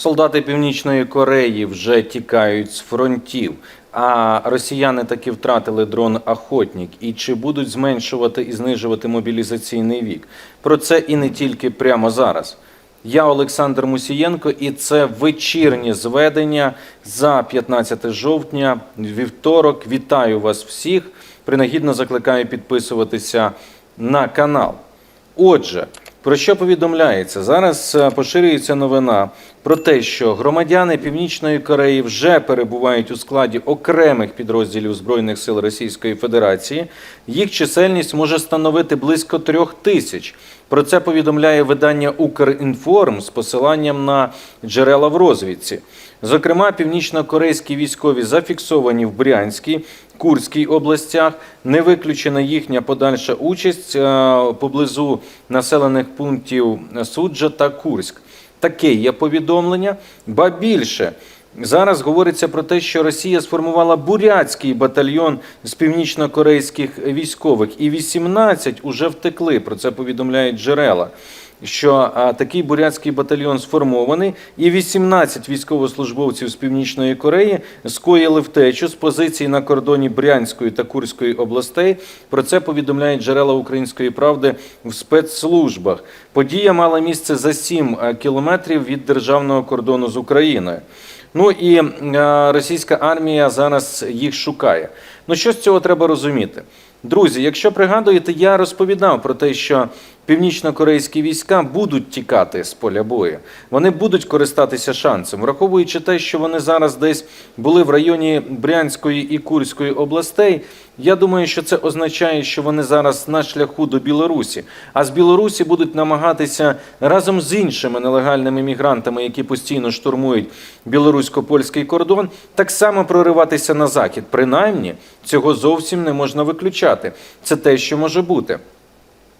Солдати Північної Кореї вже тікають з фронтів. А росіяни таки втратили дрон Охотник. І чи будуть зменшувати і знижувати мобілізаційний вік? Про це і не тільки прямо зараз. Я Олександр Мусієнко, і це вечірнє зведення за 15 жовтня, вівторок. Вітаю вас всіх. Принагідно закликаю підписуватися на канал. Отже, про що повідомляється? Зараз е, поширюється новина про те, що громадяни Північної Кореї вже перебувають у складі окремих підрозділів Збройних сил Російської Федерації. Їх чисельність може становити близько трьох тисяч. Про це повідомляє видання Укрінформ з посиланням на джерела в розвідці. Зокрема, північно-корейські військові зафіксовані в Брянській, Курській областях. Не виключена їхня подальша участь е, поблизу населених пунктів Суджа та Курськ. Таке є повідомлення. Ба більше. Зараз говориться про те, що Росія сформувала бурятський батальйон з північно-корейських військових, і 18 уже втекли. Про це повідомляють джерела. Що такий бурятський батальйон сформований, і 18 військовослужбовців з північної Кореї скоїли втечу з позицій на кордоні Брянської та Курської областей. Про це повідомляють джерела української правди в спецслужбах. Подія мала місце за 7 кілометрів від державного кордону з Україною. Ну і російська армія зараз їх шукає. Ну що з цього треба розуміти? Друзі, якщо пригадуєте, я розповідав про те, що північно-корейські війська будуть тікати з поля бою. Вони будуть користатися шансом, враховуючи те, що вони зараз десь були в районі Брянської і Курської областей. Я думаю, що це означає, що вони зараз на шляху до Білорусі. А з Білорусі будуть намагатися разом з іншими нелегальними мігрантами, які постійно штурмують білорусько-польський кордон, так само прориватися на захід. Принаймні, цього зовсім не можна виключати. Це те, що може бути.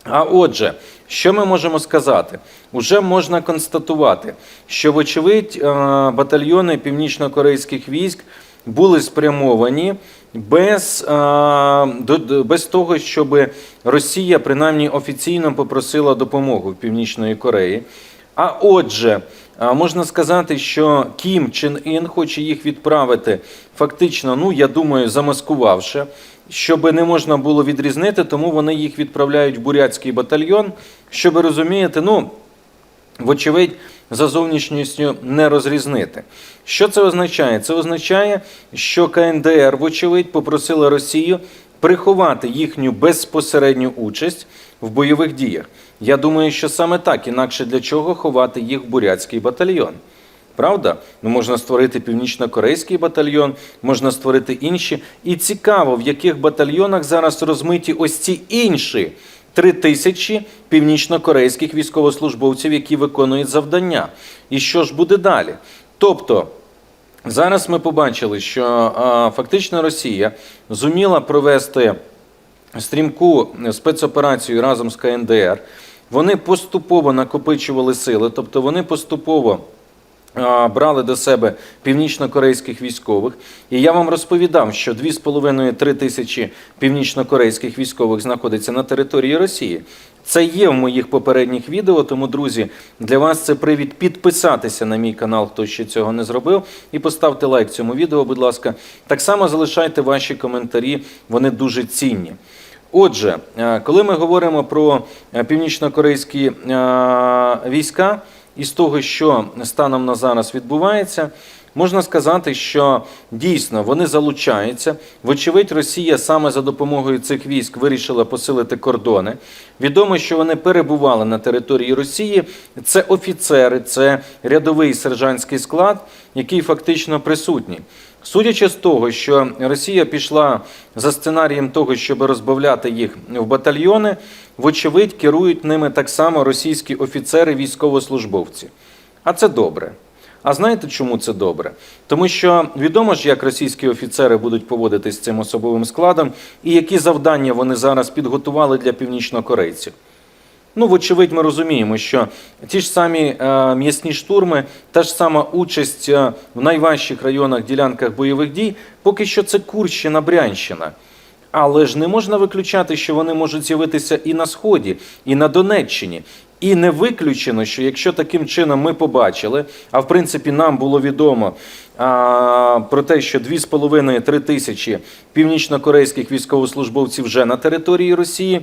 А отже, що ми можемо сказати? Уже можна констатувати, що, вочевидь, е, батальйони північно-корейських військ були спрямовані без, е, без того, щоб Росія принаймні офіційно попросила допомогу в Північної Кореї. А отже, можна сказати, що Кім Чен Ін хоче їх відправити фактично, ну я думаю, замаскувавши, щоб не можна було відрізнити, тому вони їх відправляють в бурятський батальйон, щоб розумієте, ну. Вочевидь, за зовнішністю не розрізнити. Що це означає? Це означає, що КНДР, вочевидь, попросила Росію приховати їхню безпосередню участь в бойових діях. Я думаю, що саме так, інакше для чого ховати їх в бурятський батальйон. Правда? Ну, можна створити північно-корейський батальйон, можна створити інші. І цікаво, в яких батальйонах зараз розмиті ось ці інші три тисячі північно-корейських військовослужбовців, які виконують завдання. І що ж буде далі? Тобто. Зараз ми побачили, що а, фактично Росія зуміла провести стрімку спецоперацію разом з КНДР. Вони поступово накопичували сили, тобто вони поступово брали до себе північно-корейських військових. І я вам розповідав, що 2,5-3 тисячі північно-корейських військових знаходиться на території Росії. Це є в моїх попередніх відео, тому, друзі, для вас це привід підписатися на мій канал, хто ще цього не зробив, і поставте лайк цьому відео, будь ласка. Так само залишайте ваші коментарі, вони дуже цінні. Отже, е, коли ми говоримо про е, північно-корейські е, війська, і з того, що станом на зараз відбувається, можна сказати, що дійсно вони залучаються. Вочевидь, Росія саме за допомогою цих військ вирішила посилити кордони. Відомо, що вони перебували на території Росії. Це офіцери, це рядовий сержантський склад, який фактично присутній. Судячи з того, що Росія пішла за сценарієм того, щоб розбавляти їх в батальйони, вочевидь керують ними так само російські офіцери, військовослужбовці. А це добре. А знаєте, чому це добре? Тому що відомо ж, як російські офіцери будуть поводитись з цим особовим складом, і які завдання вони зараз підготували для північнокорейців. Ну, вочевидь, ми розуміємо, що ті ж самі е, м'ясні штурми, та ж сама участь е, в найважчих районах, ділянках бойових дій, поки що це Курщина, Брянщина. Але ж не можна виключати, що вони можуть з'явитися і на Сході, і на Донеччині. І не виключено, що якщо таким чином ми побачили, а в принципі нам було відомо а, про те, що 2,5-3 тисячі північнокорейських військовослужбовців вже на території Росії,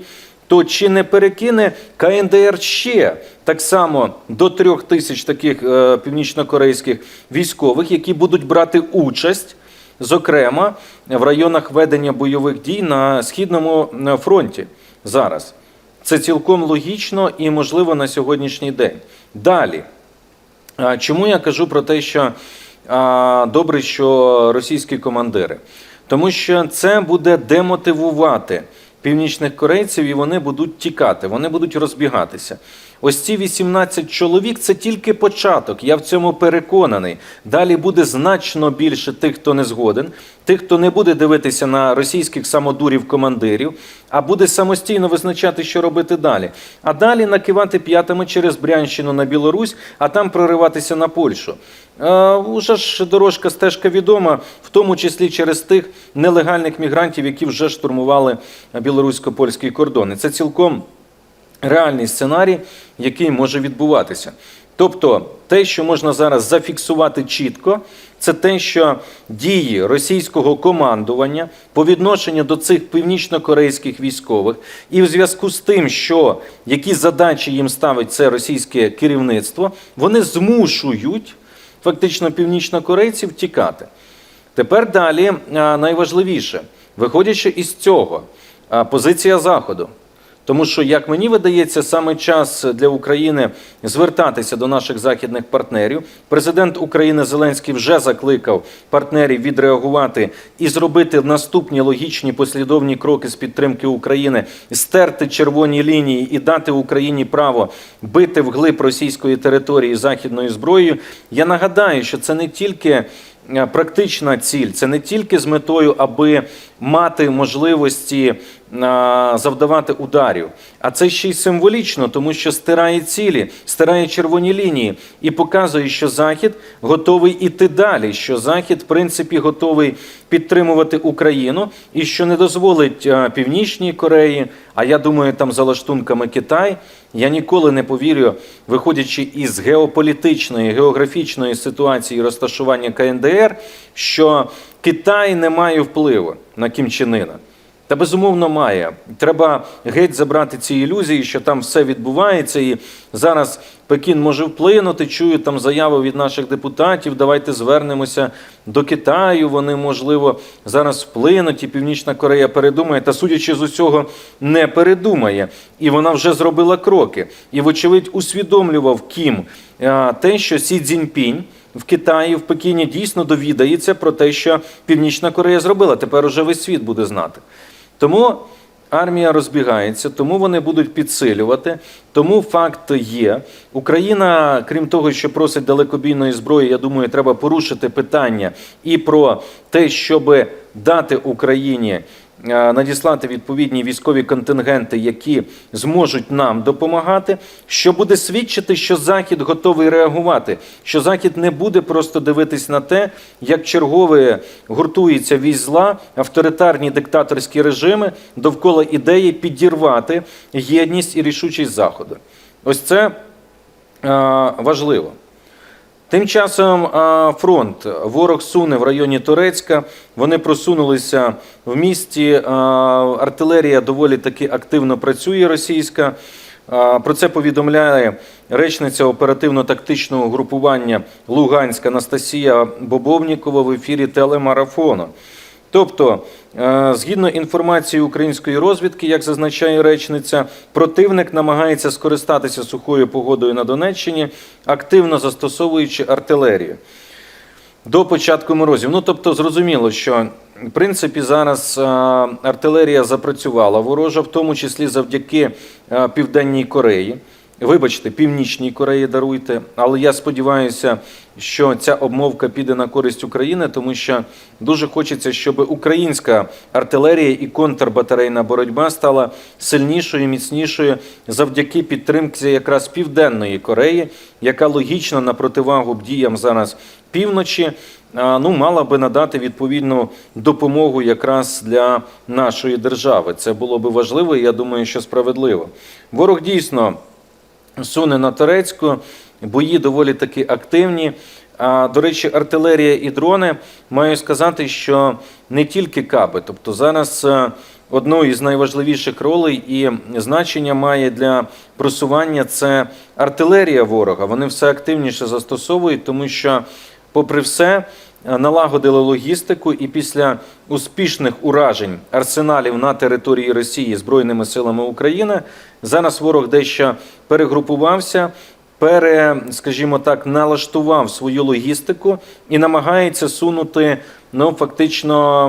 то чи не перекине КНДР ще так само до трьох тисяч таких е, північнокорейських військових, які будуть брати участь, зокрема в районах ведення бойових дій на східному е, фронті зараз? Це цілком логічно і можливо на сьогоднішній день. Далі. Чому я кажу про те, що добре, що російські командири? Тому що це буде демотивувати північних корейців, і вони будуть тікати, вони будуть розбігатися. Ось ці 18 чоловік це тільки початок. Я в цьому переконаний. Далі буде значно більше тих, хто не згоден, тих, хто не буде дивитися на російських самодурів командирів, а буде самостійно визначати, що робити далі. А далі накивати п'ятами через Брянщину на Білорусь, а там прориватися на Польщу. Е, уже ж дорожка стежка відома, в тому числі через тих нелегальних мігрантів, які вже штурмували білорусько-польський кордон. І це цілком реальний сценарій, який може відбуватися. Тобто, те, що можна зараз зафіксувати чітко, це те, що дії російського командування по відношенню до цих північно-корейських військових, і в зв'язку з тим, що які задачі їм ставить це російське керівництво, вони змушують фактично північнокорейців тікати. Тепер далі найважливіше, виходячи із цього, позиція Заходу. Тому що, як мені видається, саме час для України звертатися до наших західних партнерів. Президент України Зеленський вже закликав партнерів відреагувати і зробити наступні логічні послідовні кроки з підтримки України, стерти червоні лінії і дати Україні право бити вглиб російської території західною зброєю. Я нагадаю, що це не тільки е, практична ціль, це не тільки з метою, аби мати можливості завдавати ударів, а це ще й символічно, тому що стирає цілі, стирає червоні лінії і показує, що Захід готовий іти далі, що Захід, в принципі, готовий підтримувати Україну і що не дозволить Північній Кореї, а я думаю, там за лаштунками Китай. Я ніколи не повірю, виходячи із геополітичної, географічної ситуації розташування КНДР, що Китай не має впливу на Кім Чен Ына. Та безумовно має. Треба геть забрати ці ілюзії, що там все відбувається, і зараз Пекін може вплинути. Чую там заяви від наших депутатів. Давайте звернемося до Китаю. Вони можливо зараз вплинуть, і Північна Корея передумає. Та судячи з усього, не передумає. І вона вже зробила кроки. І, вочевидь, усвідомлював Кім те, що Сі Цзіньпінь в Китаї, в Пекіні дійсно довідається про те, що Північна Корея зробила. Тепер уже весь світ буде знати. Тому армія розбігається, тому вони будуть підсилювати. Тому факт є. Україна, крім того, що просить далекобійної зброї, я думаю, треба порушити питання і про те, щоб дати Україні. Е, Надіслати відповідні військові контингенти, які зможуть нам допомагати, що буде свідчити, що Захід готовий реагувати, що Захід не буде просто дивитись на те, як чергове гуртується вісь зла, авторитарні диктаторські режими довкола ідеї підірвати єдність і рішучість Заходу. Ось це е, важливо. Тим часом фронт ворог суне в районі Турецька. Вони просунулися в місті. Артилерія доволі таки активно працює російська. Про це повідомляє речниця оперативно-тактичного групування Луганська Анастасія Бобовнікова в ефірі телемарафону. Тобто, е, згідно інформації української розвідки, як зазначає речниця, противник намагається скористатися сухою погодою на Донеччині, активно застосовуючи артилерію до початку морозів. Ну тобто, зрозуміло, що в принципі зараз е, артилерія запрацювала ворожа, в тому числі завдяки е, Південній Кореї. Вибачте, Північній Кореї даруйте, але я сподіваюся, що ця обмовка піде на користь України, тому що дуже хочеться, щоб українська артилерія і контрбатарейна боротьба стала сильнішою, міцнішою завдяки підтримці якраз Південної Кореї, яка логічно на противагу діям зараз півночі. Ну, мала би надати відповідну допомогу якраз для нашої держави. Це було би важливо, і я думаю, що справедливо. Ворог дійсно суне на Турецьку. Бої доволі таки активні. А, до речі, артилерія і дрони маю сказати, що не тільки каби. Тобто зараз е, одною із найважливіших ролей і значення має для просування це артилерія ворога. Вони все активніше застосовують, тому що, попри все, налагодили логістику, і після успішних уражень арсеналів на території Росії Збройними силами України зараз ворог дещо перегрупувався. Пере, скажімо так, налаштував свою логістику і намагається сунути ну фактично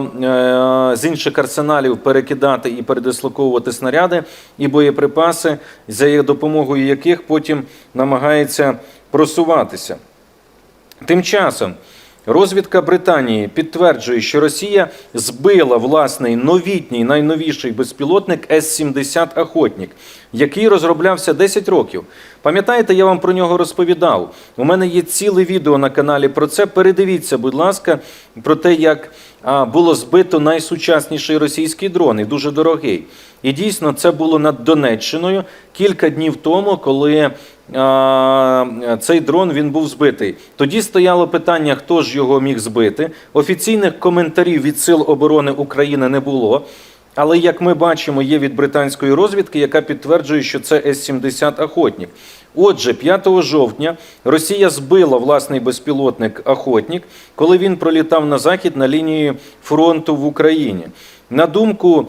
е, з інших арсеналів перекидати і передислоковувати снаряди і боєприпаси, за допомогою яких потім намагається просуватися. Тим часом розвідка Британії підтверджує, що Росія збила власний новітній найновіший безпілотник С-70 Охотник, який розроблявся 10 років. Пам'ятаєте, я вам про нього розповідав. У мене є ціле відео на каналі про це. Передивіться, будь ласка, про те, як було збито найсучасніший російський дрон і дуже дорогий. І дійсно це було над Донеччиною кілька днів тому, коли цей дрон він був збитий. Тоді стояло питання, хто ж його міг збити. Офіційних коментарів від Сил оборони України не було. Але як ми бачимо, є від британської розвідки, яка підтверджує, що це С-70 Охотник. Отже, 5 жовтня Росія збила власний безпілотник Охотник, коли він пролітав на захід на лінії фронту в Україні. На думку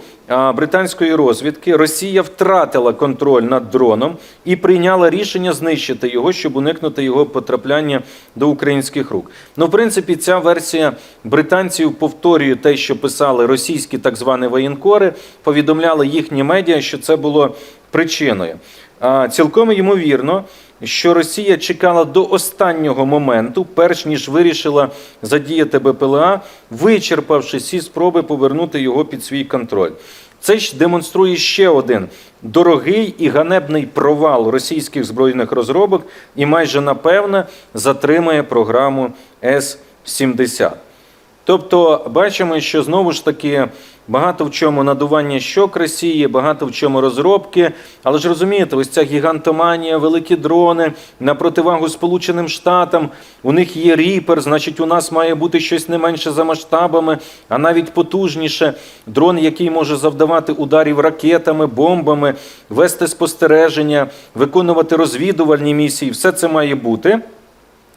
британської розвідки, Росія втратила контроль над дроном і прийняла рішення знищити його, щоб уникнути його потрапляння до українських рук. Ну, в принципі, ця версія британців повторює те, що писали російські так звані воєнкори, повідомляли їхні медіа, що це було причиною. Цілком ймовірно, що Росія чекала до останнього моменту, перш ніж вирішила задіяти БПЛА, вичерпавши всі спроби повернути його під свій контроль. Це ж демонструє ще один дорогий і ганебний провал російських збройних розробок і майже напевне затримає програму С-70. Тобто бачимо, що знову ж таки багато в чому надування щок Росії, багато в чому розробки. Але ж розумієте, ось ця гігантоманія, великі дрони на противагу Сполученим Штатам. У них є ріпер, значить, у нас має бути щось не менше за масштабами, а навіть потужніше. Дрон, який може завдавати ударів ракетами, бомбами, вести спостереження, виконувати розвідувальні місії. Все це має бути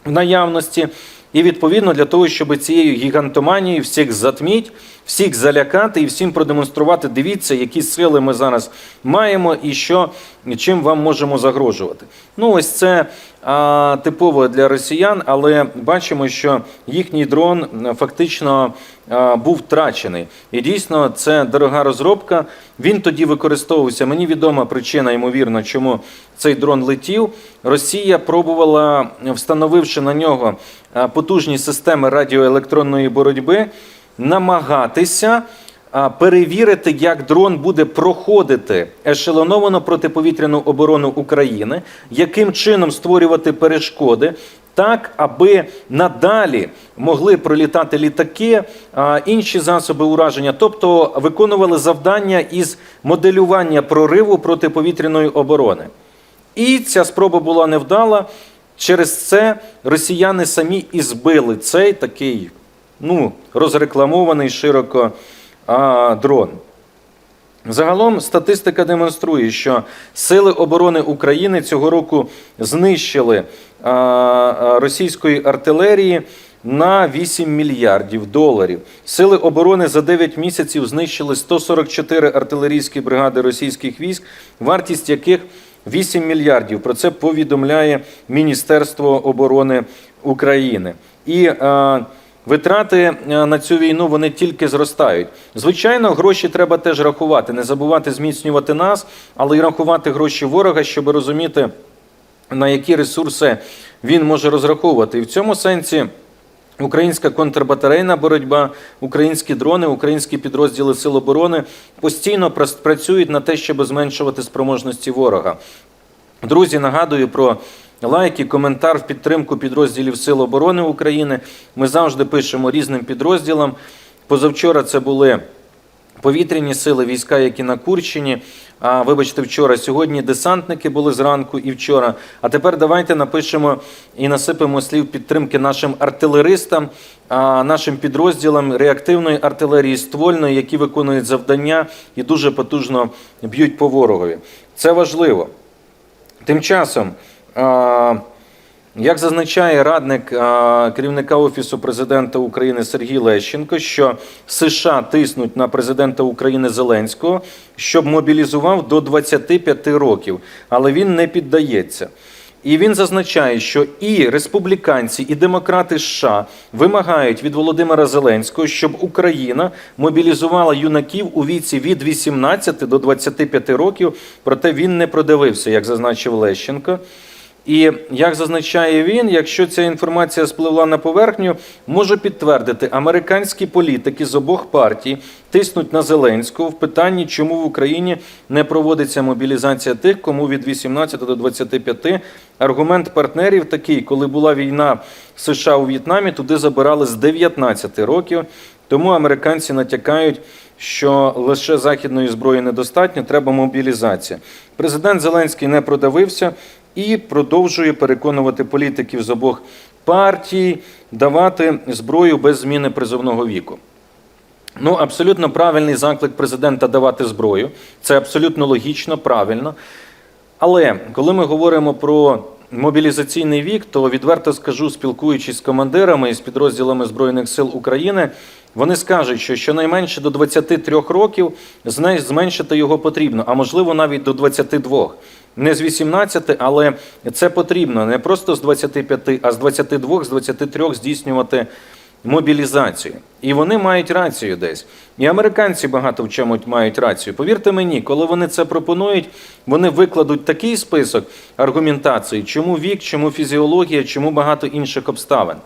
в наявності. І відповідно для того, щоб цією гігантоманією всіх затміть, всіх залякати і всім продемонструвати, дивіться, які сили ми зараз маємо і що чим вам можемо загрожувати. Ну, ось це а, типово для росіян, але бачимо, що їхній дрон фактично а, був втрачений. І дійсно, це дорога розробка. Він тоді використовувався. Мені відома причина, ймовірно, чому цей дрон летів. Росія пробувала, встановивши на нього потужні системи радіоелектронної боротьби, намагатися перевірити, як дрон буде проходити ешелоновану протиповітряну оборону України, яким чином створювати перешкоди. Так, аби надалі могли пролітати літаки, інші засоби ураження, тобто виконували завдання із моделювання прориву протиповітряної оборони. І ця спроба була невдала. Через це росіяни самі і збили цей такий ну, розрекламований широко а, дрон. Загалом статистика демонструє, що Сили оборони України цього року знищили а, російської артилерії на 8 мільярдів доларів. Сили оборони за 9 місяців знищили 144 артилерійські бригади російських військ, вартість яких 8 мільярдів. Про це повідомляє Міністерство оборони України. І а, Витрати е, на цю війну вони тільки зростають. Звичайно, гроші треба теж рахувати, не забувати зміцнювати нас, але й рахувати гроші ворога, щоб розуміти, на які ресурси він може розраховувати. І в цьому сенсі. Українська контрбатарейна боротьба, українські дрони, українські підрозділи Сил оборони постійно працюють на те, щоб зменшувати спроможності ворога. Друзі, нагадую про лайки, коментар в підтримку підрозділів Сил оборони України. Ми завжди пишемо різним підрозділам. Позавчора це були повітряні сили, війська, які на Курщині. А вибачте, вчора, сьогодні десантники були зранку і вчора. А тепер давайте напишемо і насипемо слів підтримки нашим артилеристам, нашим підрозділам реактивної артилерії ствольної, які виконують завдання і дуже потужно б'ють по ворогові. Це важливо. Тим часом, як зазначає радник керівника Офісу президента України Сергій Лещенко, що США тиснуть на президента України Зеленського, щоб мобілізував до 25 років, але він не піддається. І він зазначає, що і республіканці, і демократи США вимагають від Володимира Зеленського, щоб Україна мобілізувала юнаків у віці від 18 до 25 років. Проте він не продивився, як зазначив Лещенко. І як зазначає він, якщо ця інформація спливла на поверхню, можу підтвердити, американські політики з обох партій тиснуть на Зеленського в питанні, чому в Україні не проводиться мобілізація тих, кому від 18 до 25. Аргумент партнерів такий, коли була війна США у В'єтнамі, туди забирали з 19 років. Тому американці натякають, що лише західної зброї недостатньо, треба мобілізація. Президент Зеленський не продавився і продовжує переконувати політиків з обох партій давати зброю без зміни призовного віку. Ну, абсолютно правильний заклик президента давати зброю. Це абсолютно логічно, правильно. Але коли ми говоримо про мобілізаційний вік, то відверто скажу, спілкуючись з командирами і з підрозділами Збройних сил України, вони скажуть, що щонайменше до 23 років зменшити його потрібно, а можливо навіть до 22. Не з 18, але це потрібно не просто з 25, а з 22, з 23 здійснювати мобілізацію. І вони мають рацію десь. І американці багато в чому мають рацію. Повірте мені, коли вони це пропонують, вони викладуть такий список аргументації, чому вік, чому фізіологія, чому багато інших обставин.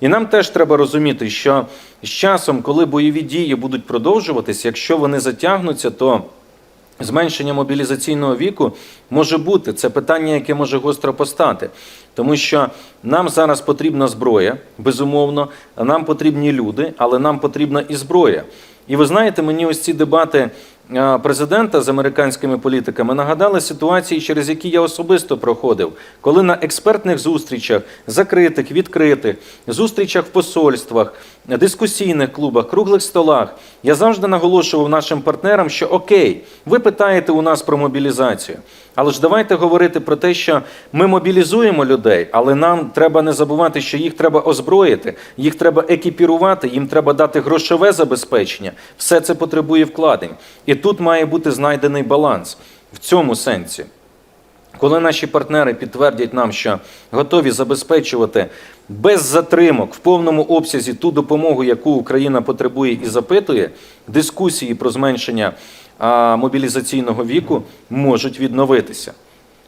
І нам теж треба розуміти, що з часом, коли бойові дії будуть продовжуватись, якщо вони затягнуться, то Зменшення мобілізаційного віку може бути це питання, яке може гостро постати, тому що нам зараз потрібна зброя, безумовно, нам потрібні люди, але нам потрібна і зброя. І ви знаєте, мені ось ці дебати президента з американськими політиками нагадали ситуації, через які я особисто проходив, коли на експертних зустрічах, закритих, відкритих, зустрічах в посольствах, дискусійних клубах, круглих столах, я завжди наголошував нашим партнерам, що окей, ви питаєте у нас про мобілізацію. Але ж давайте говорити про те, що ми мобілізуємо людей, але нам треба не забувати, що їх треба озброїти, їх треба екіпірувати, їм треба дати грошове забезпечення. Все це потребує вкладень. І тут має бути знайдений баланс в цьому сенсі. Коли наші партнери підтвердять нам, що готові забезпечувати без затримок в повному обсязі ту допомогу, яку Україна потребує і запитує, дискусії про зменшення мобілізаційного віку можуть відновитися.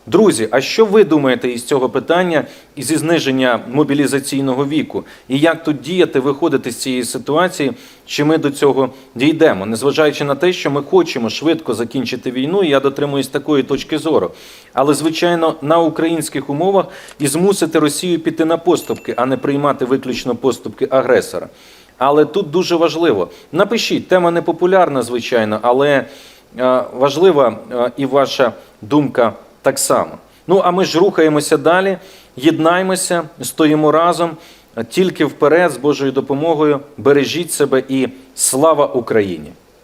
Друзі, а що ви думаєте із цього питання і зі зниження мобілізаційного віку? І як тут діяти, виходити з цієї ситуації, чи ми до цього дійдемо, незважаючи на те, що ми хочемо швидко закінчити війну, я дотримуюсь такої точки зору. Але, звичайно, на українських умовах і змусити Росію піти на поступки, а не приймати виключно поступки агресора. Але тут дуже важливо. Напишіть, тема не популярна, звичайно, але е, важлива е, і ваша думка так само. Ну а ми ж рухаємося далі, єднаймося, стоїмо разом, тільки вперед з Божою допомогою. Бережіть себе і слава Україні!